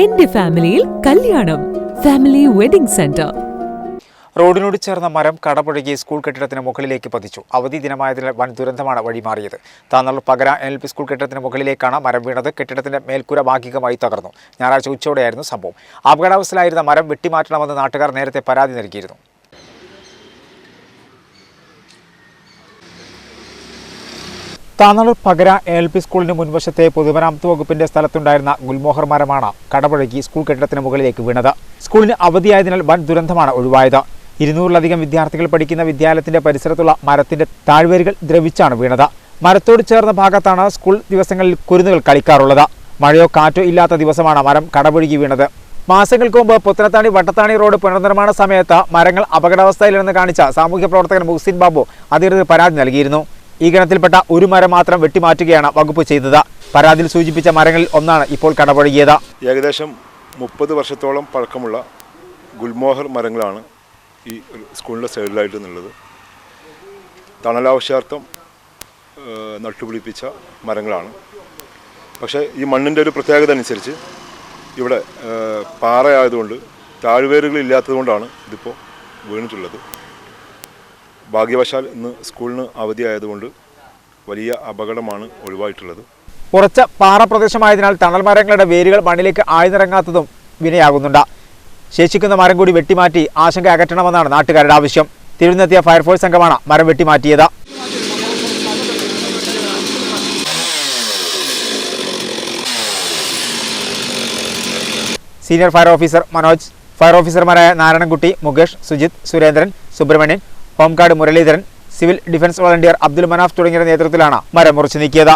എന്റെ ഫാമിലിയിൽ കല്യാണം. Family wedding centre. റോഡിനോട് ചേർന്ന മരം കടപുഴകി സ്കൂൾ കെട്ടിടത്തിന് മുകളിലേക്ക് പതിച്ചു. അവധി ദിനമായതിനാൽ വൻ ദുരന്തമാണ് വഴിമാറിയത്. Tanur Pakara L P school കെട്ടിടത്തിന് മുകളിലേക്കാണ് മരം വീണത്. കെട്ടിടത്തിന്റെ മേൽക്കൂര ഭാഗികമായി തകർന്നു. ഞായറാഴ്ച ഉച്ചയോടെയായിരുന്നു സംഭവം. അപകടാവസ്ഥയിലായിരുന്ന മരം വെട്ടിമാറ്റണമെന്ന് നാട്ടുകാർ നേരത്തെ പരാതി നൽകിയിരുന്നു. താന്നൂർ പകര എൽ പി സ്കൂളിന് മുൻവശത്തെ പൊതുമരാമത്ത് വകുപ്പിന്റെ സ്ഥലത്തുണ്ടായിരുന്ന ഗുൽമോഹർ മരമാണ് കടപുഴകി സ്കൂൾ കെട്ടിടത്തിന് മുകളിലേക്ക് വീണത്. സ്കൂളിന് അവധിയായതിനാൽ വൻ ദുരന്തമാണ് ഒഴിവായത്. ഇരുന്നൂറിലധികം വിദ്യാർത്ഥികൾ പഠിക്കുന്ന വിദ്യാലയത്തിന്റെ പരിസരത്തുള്ള മരത്തിന്റെ താഴ്വേരുകൾ ദ്രവിച്ചാണ് വീണത്. മരത്തോട് ചേർന്ന ഭാഗത്താണ് സ്കൂൾ ദിവസങ്ങളിൽ കുരുന്നുകൾ കളിക്കാറുള്ളത്. മഴയോ കാറ്റോ ഇല്ലാത്ത ദിവസമാണ് മരം കടപുഴുകി വീണത്. മാസങ്ങൾക്ക് മുമ്പ് പുത്തനത്താണി വട്ടത്താണി റോഡ് പുനർനിർമ്മാണ സമയത്ത് മരങ്ങൾ അപകടാവസ്ഥയിലെന്ന് കാണിച്ച സാമൂഹ്യ പ്രവർത്തകൻ മുഹ്സിൻ ബാബു അധികൃതർ പരാതി നൽകിയിരുന്നു. ഈ ഗണത്തിൽപ്പെട്ട ഒരു മരം മാത്രം വെട്ടിമാറ്റുകയാണ് വകുപ്പ് ചെയ്തത്. പരാതിയിൽ സൂചിപ്പിച്ച മരങ്ങളിൽ ഒന്നാണ് ഇപ്പോൾ കടപുഴകിയത്. ഏകദേശം മുപ്പത് വർഷത്തോളം പഴക്കമുള്ള ഗുൽമോഹർ മരങ്ങളാണ് ഈ സ്കൂളിന്റെ സൈഡിലായിട്ട് നിന്നുള്ളത്. തണലാവശ്യാർത്ഥം നട്ടുപിടിപ്പിച്ച മരങ്ങളാണ്. പക്ഷേ ഈ മണ്ണിന്റെ ഒരു പ്രത്യേകത അനുസരിച്ച് ഇവിടെ പാറയായതുകൊണ്ട് താഴ്വേരുകൾ ഇല്ലാത്തതുകൊണ്ടാണ് ഇതിപ്പോൾ വീണിട്ടുള്ളത്. ഭാഗ്യവശാൽ ഇന്ന് സ്കൂളിന് അവധിയായതുകൊണ്ട് വലിയ അപകടമാണ് ഒഴിവായിട്ടുള്ളത്. ഉറച്ച പാറ പ്രദേശമായതിനാൽ തണൽ മരങ്ങളുടെ വേരുകൾ മണ്ണിലേക്ക് ആഴ്ന്നിറങ്ങാത്തതും വിനയാകുന്നുണ്ട്. ശേഷിക്കുന്ന മരം കൂടി വെട്ടിമാറ്റി ആശങ്ക അകറ്റണമെന്നാണ് നാട്ടുകാരുടെ ആവശ്യം. തിരുവനന്തപുരത്തെത്തിയ ഫയർഫോഴ്സ് സംഘമാണ് മരം വെട്ടിമാറ്റിയത്. Senior fire officer Manoj fire ഓഫീസർമാരായ Narayanankutty Mukesh Sujith Surendran Subrahmanian home guard Muraleedharan civil defence volunteer Abdul Manaf തുടങ്ങിയ നേതൃത്വത്തിലാണ് മരം മുറിച്ചു നീക്കിയത്.